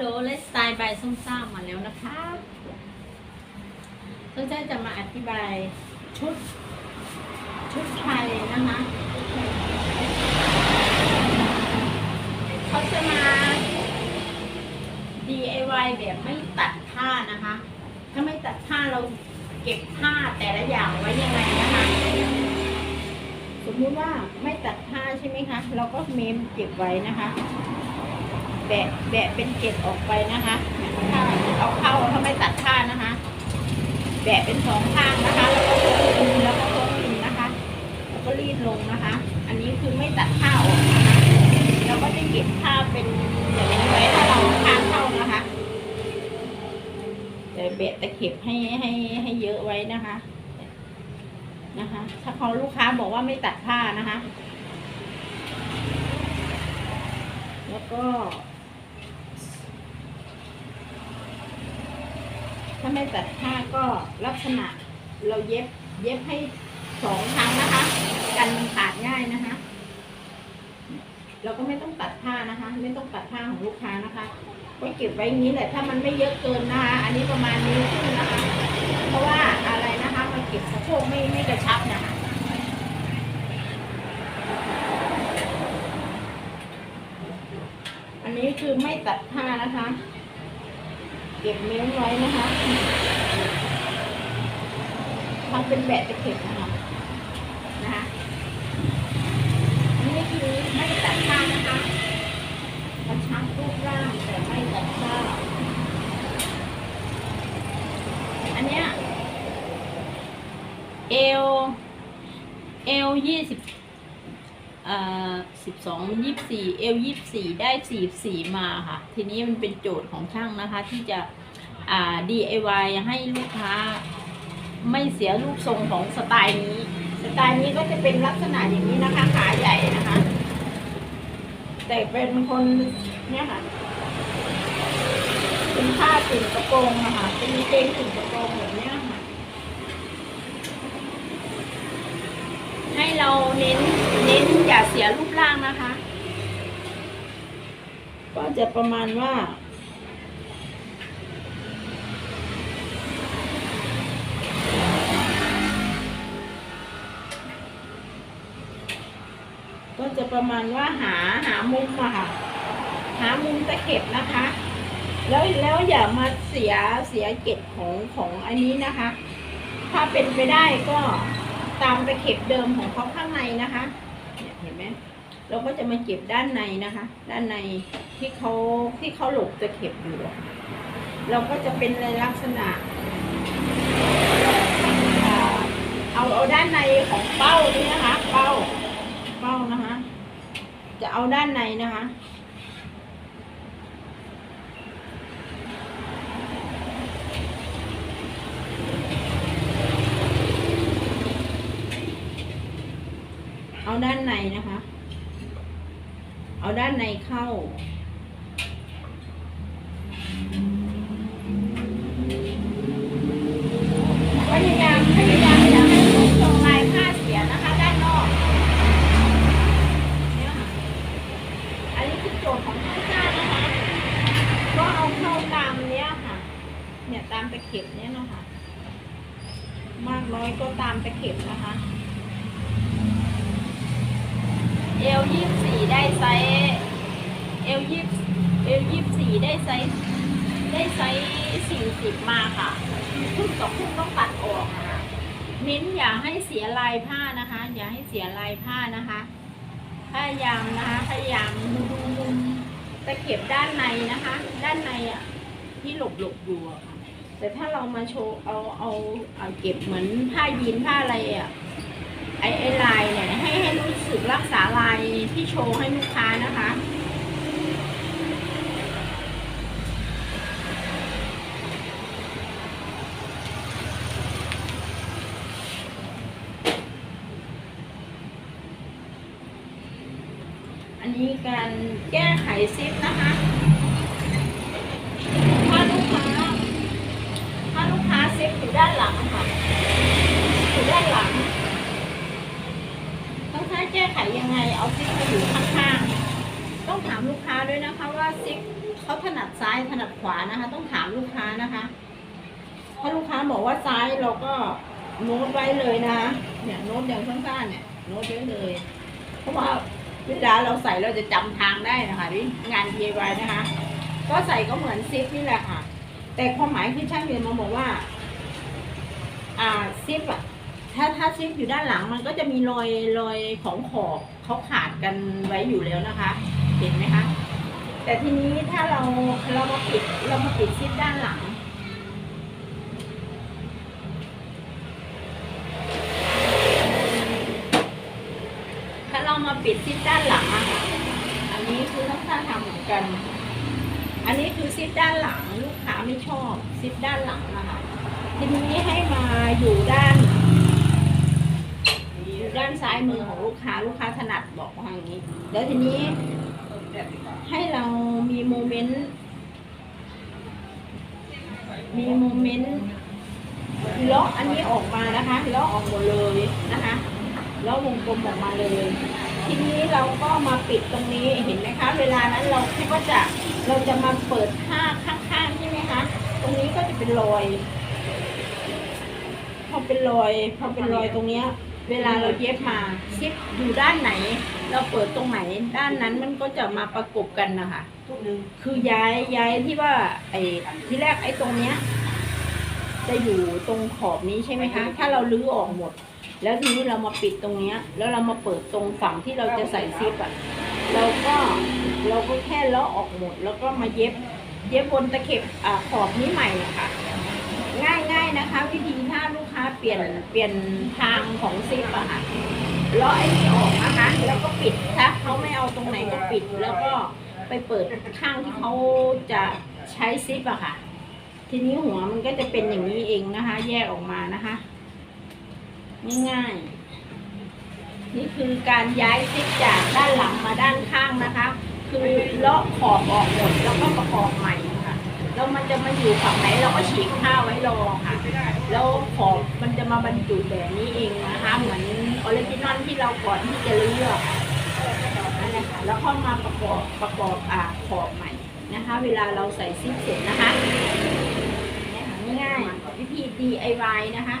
ลเลสไตล์บายส้มซ่ามาแล้วนะคะส้มซ่าจะมาอธิบายชุด ชุดไทยนะคะเขาจะมา DIY แบบไม่ตัดผ้านะคะ ถ้าไม่ตัดผ้าเราเก็บผ้าแต่ละอย่างไว้ยังไงนะคะสมมุติว่าไม่ตัดผ้าใช่ไหมคะ เราก็เมมเก็บไว้นะคะ แบะแบะเป็นเกล็ดออกไปนะคะถ้าเอาเข้าถ้าไม่ตัดผ้านะคะ แบะเป็นสองข้างนะคะ แล้วก็โค้งอินแล้วก็โค้งอินนะคะ แล้วก็รีดลงนะคะ อันนี้คือไม่ตัดผ้าออกนะคะเราก็จะเก็บผ้าเป็นอย่างนี้ไว้ถ้าเราผ้าเข้านะคะแต่เบะตะเข็บให้ให้ให้เยอะไว้นะคะนะคะ ถ้าเขาลูกค้าบอกว่าไม่ตัดผ้านะคะ แล้วก็ ถ้าไม่ตัดผ้าก็ลักษณะเราเย็บเย็บให้สองครั้งนะคะ กันมันขาดง่ายนะคะ เราก็ไม่ต้องตัดผ้านะคะ ไม่ต้องตัดผ้าของลูกค้านะคะ ก็เก็บไว้อย่างนี้แหละถ้ามันไม่เยอะเกินนะคะอันนี้ประมาณนี้วครึ่งนะคะ เพราะว่าอะไรนะคะมันเก็บสะโพกไม่ไม่กระชับนะคะอันนี้คือไม่ตัดผ้านะคะ เก็บเม้มไว้นะคะทำเป็นแบะตะเข็บนะคะนะคะอันนี้คือไม่ตัดผ้างนะคะกระชับรูปร่างแต่ไม่ตัดผ้าอันเนี้ยเอวเอวยี่สิบ สิบสองยี่สี่เอลยี่สี่ได้สี่สี่มาค่ะ ทีนี้มันเป็นโจทย์ของช่างนะคะ ที่จะอ่า DIY ให้ลูกค้าไม่เสียรูปทรงของสไตล์นี้ สไตล์นี้ก็จะเป็นลักษณะอย่างนี้นะคะ ขาใหญ่นะคะ แต่เป็นคนเนี่ยค่ะเป็นผ้าติ่งกระโปรงนะคะเป็นเกงติ่งกระโปรงแบบนี้ค่ะให้เราเน้น น้นอย่าเสียรูปร่างนะคะ ก็จะประมาณว่า ก็จะประมาณว่าหาหามุมอะค่ะ หามุมตะเข็บนะคะ แล้วแล้วอย่ามาเสียเสียเกล็ดของของอันนี้นะคะ ถ้าเป็นไปได้ก็ตามตะเข็บเดิมของเขาข้างในนะคะ เนี่ยเห็นไหมเราก็จะมาเก็บด้านในนะคะ ด้านในที่เขาที่เขาหลบจะเข็บอยู่ เราก็จะเป็นในลักษณะ เอาเอาด้านในของเป้านี่นะคะ เป้าเป้านะคะ จะเอาด้านในนะคะ ด้านในนะคะ เอาด้านในเข้า พยายามพยายามอย่าให้ลูกทรงลายผ้าเสียนะคะ ด้านนอกเนี่ยค่ะอันนี้คือโจทย์ของข้างหน้านะคะ ก็เอาเข้าตามเนี้ยค่ะ เนี่ยตามตะเข็บเนี้ยนะคะ มากน้อยก็ตามตะเข็บนะคะ เอลยี่สี่ได้ไซส์เอลยี่เอลยี่สี่ได้ไซส์ได้ไซส์สี่สิบมาค่ะทุ่มต่อทุ่มต้องตัดออกนะคะมิ้นอย่าให้เสียลายผ้านะคะ อย่าให้เสียลายผ้านะคะพยายามนะคะพยายามดูมุมตะเข็บด้านในนะคะ ด้านในอะที่หลบหลบอยู่อะค่ะแต่ถ้าเรามาโชว์เอาเอาเอาเก็บเหมือนผ้ายีนผ้าอะไรอะไอไอลายเนี่ยให้ให สึกรักษาลายที่โชว์ให้ลูกค้านะคะ อันนี้การแก้ไขซิปนะคะถ้าลูกค้าถ้าลูกค้าซิปอยู่ด้านหลังค่ะอยู่ด้านหลัง แก้ไขยังไงเอาซิปมาอยู่ข้างๆต้องถามลูกค้าด้วยนะคะ ว่าซิปเขาถนัดซ้ายถนัดขวานะคะ ต้องถามลูกค้านะคะถ้าลูกค้าบอกว่าซ้ายเราก็โน้ตไว้เลยนะคะเนี่ยโน้ตอย่างสั้นๆเนี่ยโน้ตไว้เลย เพราะว่าเวลาเราใส่เราจะจำทางได้นะคะนี่งาน DIY นะคะ ก็ใส่ก็เหมือนซิปนี่แหละค่ะ แต่ความหมายคือช่างเรียนมาบอกว่า อ่าซิปอะ ถ้าถ้าซิปอยู่ด้านหลังมันก็จะมีรอยรอยของขอบเขาขาดกันไว้อยู่แล้วนะคะ เห็นไหมคะ แต่ทีนี้ถ้าเราเรามาปิดเรามาปิดซิปด้านหลัง ถ้าเรามาปิดซิปด้านหลังอะค่ะอันนี้คือต้องกาทำเหมือนกัน อันนี้คือซิปด้านหลังลูกค้าไม่ชอบซิปด้านหลังนะคะทีนี้ให้มาอยู่ด้านานซ้ายมือของลูกค้าลูกค้าถนัดบอกว่าอย่างนี้แล้วทีนี้ให้เรามีโมเมนต์มีโมเมนต์เลาะอันนี้ออกมานะคะเลาะออกหมดเลยนะคะเลาะวงกลมออกมาเลย ทีนี้เราก็มาปิดตรงนี้เห็นไหมคะ เวลานั้นเราคิดว่าจะเราจะมาเปิดผ้าข้างๆใช่ไหมคะตรงนี้ก็จะเป็นรอยพอเป็นรอยพอเป็นรอยตรงเนี้ย เวลาเราเย็บมาซิปอยู่ด้านไหน เราเปิดตรงไหน ด้านนั้นมันก็จะมาประกบกันนะคะทุกนึงคือย้ายย้ายที่ว่าไอ้ที่แรกไอ้ตรงเนี้ยจะอยู่ตรงขอบนี้ใช่ไหมคะ ถ้าเราลื้อออกหมด แล้วทีนี้เรามาปิดตรงเนี้ย แล้วเรามาเปิดตรงฝั่งที่เราจะใส่ซิปอะเราก็เราก็แค่เลาะออกหมด แล้วก็มาเย็บ เย็บบนตะเข็บอ่าขอบนี้ใหม่ะค่ะ ง่ายง่ายๆนะคะ วิธีถ้าลูกค้า เปลี่ยนเปลี่ยนทางของซิปอะค่ะเลาะไอ้นี่ออกนะคะแล้วก็ปิดถ้าเขาไม่เอาตรงไหนก็ปิด แล้วก็ไปเปิดข้างที่เขาจะใช้ซิปอะค่ะ ทีนี้หัวมันก็จะเป็นอย่างนี้เองนะคะ แยกออกมานะคะง่ายๆนี่คือการย้ายซิปจากด้านหลังมาด้านข้างนะคะ คือเลาะขอบออกหมดแล้วก็ประกอบใหม่ แล้วมันจะมาอยู่ฝั่งไหนเราก็ฉีกผ้าไว้รอค่ะ แล้วขอบมันจะมาบรรจุแบบนี้เองนะคะเหมือนออริจินอลที่เราก่อนที่จะเลือกนั่นแหละค่ะแล้วก็มาประกอบประกอบอ่าขอบใหม่นะคะ เวลาเราใส่ซิปเสร็จนะคะเนี่ยค่ะง่ายๆวิธี DIY นะคะ